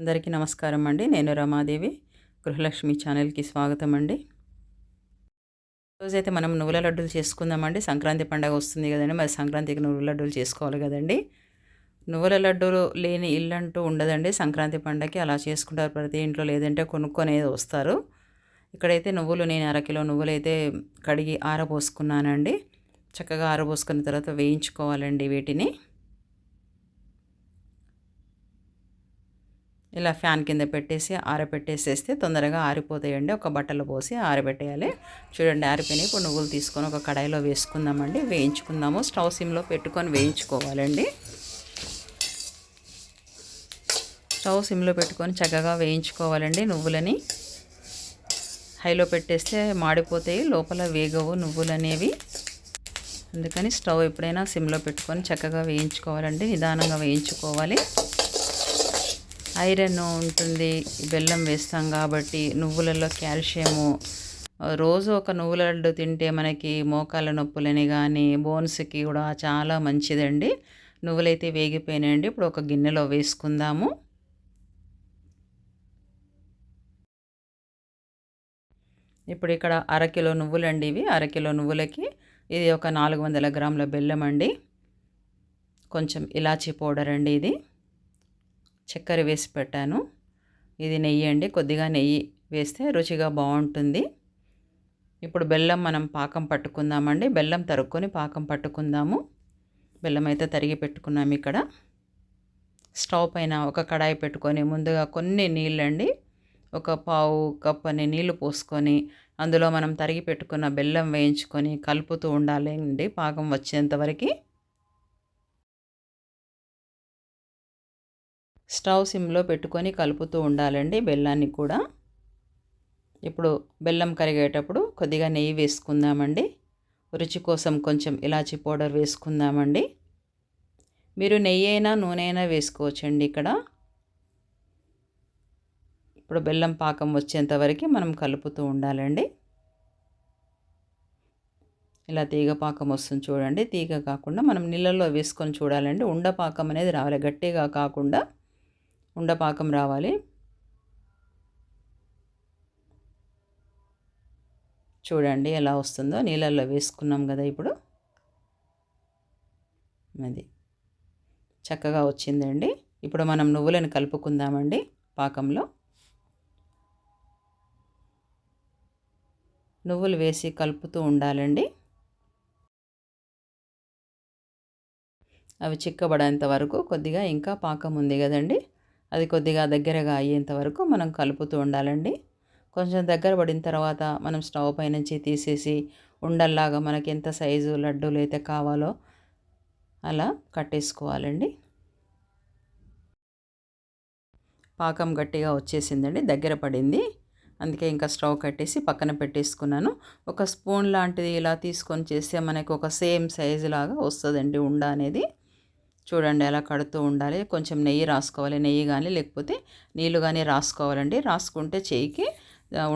అందరికీ నమస్కారం అండి. నేను రమాదేవి గృహలక్ష్మి ఛానల్కి స్వాగతం అండి. రోజైతే మనం నువ్వుల లడ్డూలు చేసుకుందామండి సంక్రాంతి పండగ వస్తుంది కదండి. మరి సంక్రాంతికి నువ్వుల లడ్డూలు చేసుకోవాలి కదండి. నువ్వుల లడ్డూలు లేని ఇల్లు అంటూ ఉండదండి. సంక్రాంతి పండగకి అలా చేసుకుంటారు ప్రతి ఇంట్లో. లేదంటే కొనుక్కొనేది వస్తారు. ఇక్కడైతే నువ్వులు నేను అరకిలో నువ్వులు అయితే కడిగి ఆరబోసుకున్నానండి. చక్కగా ఆరబోసుకున్న తర్వాత వేయించుకోవాలండి వీటిని. ఇలా ఫ్యాన్ కింద పెట్టేసి ఆరబెట్టేసేస్తే తొందరగా ఆరిపోతాయండి. ఒక బట్టలు పోసి ఆరబెట్టేయాలి. చూడండి ఆరిపోయినాయి. ఇప్పుడు నువ్వులు తీసుకొని ఒక కడాయిలో వేసుకుందామండి. వేయించుకుందాము. స్టవ్ సిమ్లో పెట్టుకొని వేయించుకోవాలండి. స్టవ్ సిమ్లో పెట్టుకొని చక్కగా వేయించుకోవాలండి నువ్వులని. హైలో పెట్టేస్తే మాడిపోతాయి. లోపల వేగవు నువ్వులు అనేవి అందుకని స్టవ్ ఎప్పుడైనా సిమ్లో పెట్టుకొని చక్కగా వేయించుకోవాలండి. నిదానంగా వేయించుకోవాలి. ఐరన్ ఉంటుంది బెల్లం వేస్తాం కాబట్టి నువ్వులలో కాల్షియము. రోజు ఒక నువ్వుల లడ్డు తింటే మనకి మోకాళ్ళ నొప్పులని కానీ బోన్స్కి కూడా చాలా మంచిదండి. నువ్వులైతే వేగిపోయినాయండి. ఇప్పుడు ఒక గిన్నెలో వేసుకుందాము. ఇప్పుడు ఇక్కడ అరకిలో నువ్వులండి ఇవి. అరకిలో నువ్వులకి ఇది ఒక నాలుగు వందల గ్రాముల బెల్లం అండి కొంచెం ఇలాచీ పౌడర్ అండి ఇది. చక్కెర వేసి పెట్టాను. ఇది నెయ్యి అండి. కొద్దిగా నెయ్యి వేస్తే రుచిగా బాగుంటుంది. ఇప్పుడు బెల్లం మనం పాకం పట్టుకుందామండి. బెల్లం తరుక్కొని పాకం పట్టుకుందాము. బెల్లం అయితే తరిగి పెట్టుకున్నాము ఇక్కడ. స్టవ్ పైన ఒక కడాయి పెట్టుకొని ముందుగా కొన్ని నీళ్ళండి. ఒక పావు కప్ అని నీళ్ళు పోసుకొని అందులో మనం తరిగి పెట్టుకున్న బెల్లం వేయించుకొని కలుపుతూ ఉండాలి అండి పాకం వచ్చేంతవరకు స్టవ్ సిమ్లో పెట్టుకొని కలుపుతూ ఉండాలండి బెల్లాన్ని కూడా. ఇప్పుడు బెల్లం కరిగేటప్పుడు కొద్దిగా నెయ్యి వేసుకుందామండి. రుచి కోసం కొంచెం ఇలాచి పౌడర్ వేసుకుందామండి. మీరు నెయ్యి అయినా నూనె అయినా వేసుకోవచ్చండి ఇక్కడ. ఇప్పుడు బెల్లం పాకం వచ్చేంత వరకు మనం కలుపుతూ ఉండాలండి. ఇలా తీగ పాకం వస్తుంది చూడండి. తీగ కాకుండా మనం నీళ్ళల్లో వేసుకొని చూడాలండి. ఉండపాకం అనేది రావాలి. గట్టిగా కాకుండా ఉండపాకం రావాలి. చూడండి ఎలా వస్తుందో. నీళ్ళల్లో వేసుకున్నాం కదా ఇప్పుడు. అది చక్కగా వచ్చిందండి. ఇప్పుడు మనం నువ్వులను కలుపుకుందామండి పాకంలో. నువ్వులు వేసి కలుపుతూ ఉండాలండి. అవి చిక్కబడేంత వరకు కొద్దిగా ఇంకా పాకం ఉంది కదండి. అది కొద్దిగా దగ్గరగా అయ్యేంత వరకు మనం కలుపుతూ ఉండాలండి. కొంచెం దగ్గర పడిన తర్వాత మనం స్టవ్ పై నుంచి తీసేసి ఉండల్లాగా మనకి ఎంత సైజు లడ్డూలు అయితే కావాలో అలా కట్టేసుకోవాలండి. పాకం గట్టిగా వచ్చేసిందండి దగ్గర పడింది. అందుకే ఇంకా స్టవ్ కట్టేసి పక్కన పెట్టేసుకున్నాను. ఒక స్పూన్ లాంటిది ఇలా తీసుకొని చేస్తే మనకు ఒక సేమ్ సైజు లాగా వస్తుందండి ఉండ అనేది. చూడండి అలా కడుతూ ఉండాలి. కొంచెం నెయ్యి రాసుకోవాలి. నెయ్యి కానీ లేకపోతే నీళ్ళు కానీ రాసుకోవాలండి. రాసుకుంటే చేయికి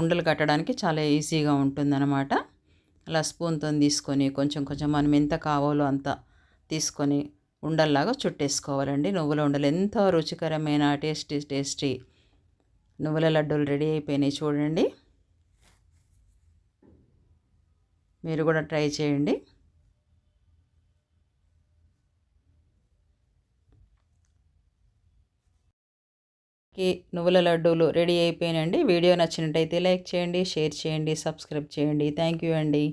ఉండలు కట్టడానికి చాలా ఈజీగా ఉంటుందన్నమాట. అలా స్పూన్తో తీసుకొని కొంచెం కొంచెం మనం ఎంత కావాలో అంత తీసుకొని ఉండల్లాగా చుట్టేసుకోవాలండి. నువ్వుల ఉండలు ఎంతో రుచికరమైన టేస్టీ టేస్టీ నువ్వుల లడ్డూలు రెడీ అయిపోయినాయి చూడండి. మీరు కూడా ట్రై చేయండి. కి నువ్వుల లడ్డూలు రెడీ అయిపోయినండి వీడియో నచ్చినట్టయితే లైక్ చేయండి షేర్ చేయండి సబ్స్క్రైబ్ చేయండి. థ్యాంక్ యూ అండి.